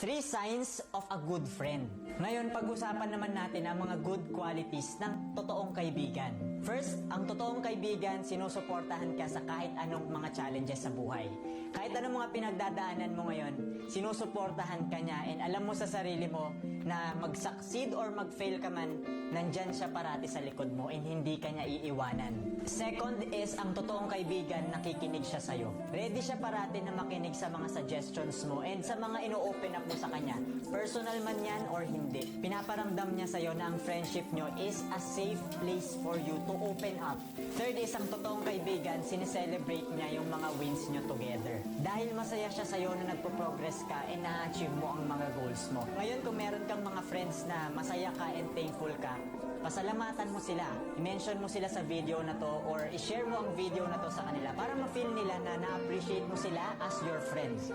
Three signs of a good friend. Ngayon, pag-usapan naman natin ang mga good qualities ng totoong kaibigan. First, ang totoong kaibigan, sinusuportahan ka sa kahit anong mga challenges sa buhay. Kahit anong mga pinagdadaanan mo ngayon, sinusuportahan ka niya and alam mo sa sarili mo na mag-succeed or mag-fail ka man, nandyan siya parati sa likod mo and hindi ka niya iiwanan. Second is, ang totoong kaibigan, nakikinig siya sa'yo. Ready siya parati na makinig sa mga suggestions mo and sa mga ino-open up mo sa kanya. Personal man yan or hindi. Pinaparamdam niya sa'yo na ang friendship nyo is a safe place for you to open up. Third is, ang totoong kaibigan, sineselebrate niya yung mga wins nyo together. Dahil masaya siya sa'yo na nagpo-progress ka and na-achieve mo ang mga goals mo. Ngayon, kung meron kang mga friends na masaya ka and thankful ka, pasalamatan mo sila. I-mention mo sila sa video na to or i-share mo ang video na to sa kanila para ma-feel nila na na-appreciate mo sila as your friends.